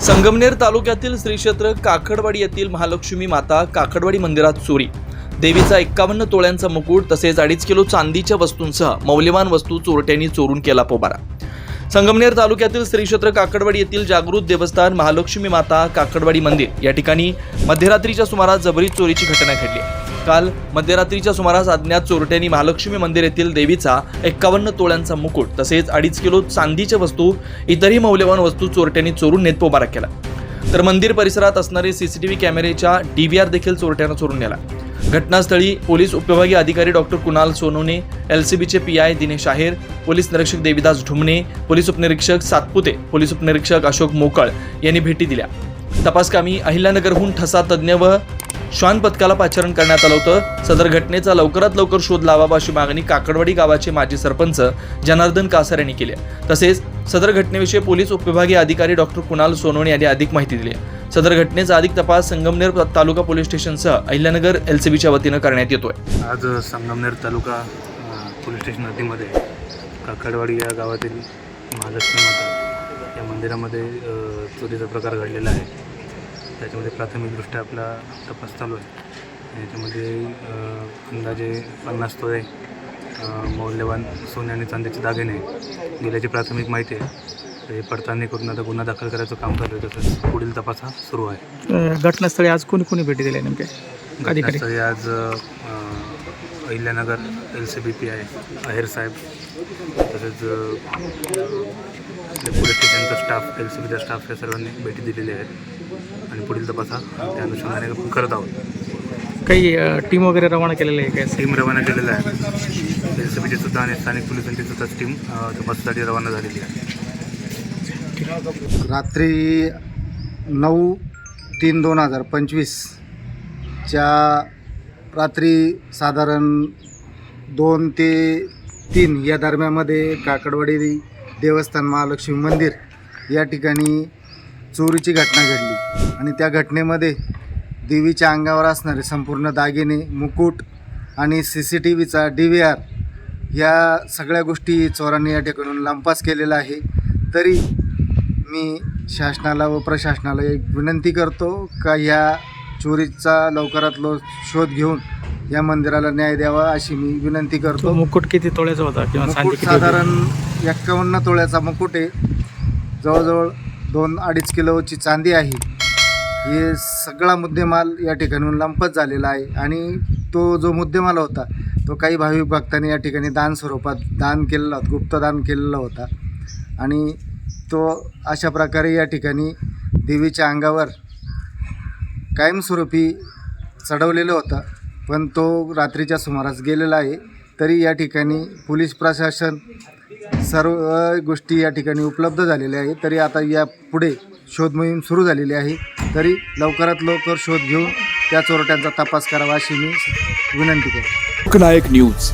संगमनेर तालुक्यातील श्री क्षेत्र काकडवाडी येथील महालक्ष्मी माता काकडवाडी मंदिरात चोरी. देवीचा एक्कावन्न तोळ्यांचा मुकुट तसेच अडीच किलो चांदीच्या वस्तूंसह मौल्यवान वस्तू चोरट्यांनी चोरून केला पोबारा. संगमनेर तालुक्यातील श्री क्षेत्र काकडवाडी येथील जागृत देवस्थान महालक्ष्मी माता काकडवाडी मंदिर या ठिकाणी मध्यरात्रीच्या सुमारास जबरी चोरीची घटना घडली काल मध्यरात्रीच्या सुमारास अज्ञात चोरट्यांनी महालक्ष्मी मंदिर येथील देवीचा एक्कावन्न तोळ्यांचा मुकुट तसेच अडीच किलो चांदीच्या वस्तू इतरही मौल्यवान वस्तू चोरट्यांनी चोरून नेत पोबारा केला. तर मंदिर परिसरात असणारे सीसीटीव्ही कॅमेरेच्या डीव्हीआर देखील चोरट्यानं चोरून नेला. घटनास्थळी पोलीस उपविभागीय अधिकारी डॉक्टर कुणाल सोनोने एलसीबीचे P I Dinesh Aher police निरीक्षक देविदास ढुमणे पोलीस उपनिरीक्षक सातपुते पोलीस उपनिरीक्षक अशोक मोकळ यांनी भेटी दिल्या. तपासकामी अहिल्यानगरहून ठसा तज्ज्ञ व श्वान पथकाला पाचारण करण्यात आलं होतं. सदर घटनेचा लवकरात लवकर शोध लावावा अशी मागणी काकडवाडी गावाचे माजी सरपंच जनार्दन कासार यांनी केली तसेच सदर घटनेविषयी पोलीस उपविभागीय अधिकारी डॉक्टर कुणाल सोनवणे यांनी अधिक माहिती दिली सदर घटनेचा अधिक तपास संगमनेर तालुका पोलीस स्टेशनसह अहिल्यानगर एलसीबीच्या वतीनं करण्यात येतोय. आज संगमनेर तालुका पोलीस स्टेशन हद्दीमध्ये काकडवाडी या गावातील महालक्ष्मी माता या मंदिरामध्ये चोरीचा प्रकार घडलेला आहे. त्याच्यामध्ये प्राथमिकदृष्ट्या आपला तपास चालू आहे. याच्यामध्ये अंदाजे पन्नास तोळे मौल्यवान सोने आणि चांदीचे दागिने गेल्याची प्राथमिक माहिती आहे. हे पडताळणी करून आता गुन्हा दाखल करायचं काम आहे तसंच पुढील तपास हा सुरू आहे. घटनास्थळी आज कोणी कोणी भेटी दिल्या नेमके? घटनास्थळी आज Ahilyanagar L C B P आहे. आहेर साहेब. तसेच पोलीस स्टेशनचा स्टाफ एल सी बीचा स्टाफ या सर्वांनी भेटी दिलेली आहेत. आणि पुढील तपास हा त्या अनुषंगाने आपण करत आहोत. काही टीम वगैरे रवाना केलेली आहे काय? टीम रवाना केलेला आहे. एल सी बीची सुद्धा आणि स्थानिक पोलिसांची सुद्धा टीम तपासासाठी रवाना झालेली आहे. रात्री नऊ तीन दोन हजार पंचवीसच्या रात्री साधारण दोन ते तीन या दरम्यामध्ये काकडवाडी देवस्थान महालक्ष्मी मंदिर या ठिकाणी चोरीची घटना घडली आणि त्या घटनेमध्ये देवीच्या अंगावर असणारे संपूर्ण दागिने मुकुट आणि सी सी टी व्हीचा डी व्ही आर ह्या सगळ्या गोष्टी चोरांनी या ठिकाणून लांपास केलेला आहे. तरी मी शासनाला व प्रशासनाला एक विनंती करतो का ह्या चोरीचा लवकरात लव शोध घेऊन या मंदिराला न्याय द्यावा अशी मी विनंती करतो. मुकुट किती तोळ्याचा किंवा होती? साधारण एक्कावन्न तोळ्याचा मुकुट आहे. जवळजवळ दोन अडीच किलोची चांदी आहे. हे सगळा मुद्देमाल या ठिकाणून लंपत झालेला आहे आणि तो जो मुद्देमाल होता तो काही भाविक भक्तांनी या ठिकाणी दान स्वरूपात दान केलेला होता गुप्तदान केलेला होता. आणि तो अशा प्रकारे या ठिकाणी देवीच्या अंगावर कायमस्वरूपी चढवलेलं होतं. पण तो रात्रीच्या सुमारास गेलेला आहे. तरी या ठिकाणी पोलीस प्रशासन सर्व गोष्टी या ठिकाणी उपलब्ध झालेल्या आहेत. तरी आता या पुढे शोध मोहीम सुरू झालेली आहे. तरी लवकरात लवकर शोध घेऊन त्या चोरट्यांचा तपास करावा अशी मी विनंती करतो. लोकनायक न्यूज.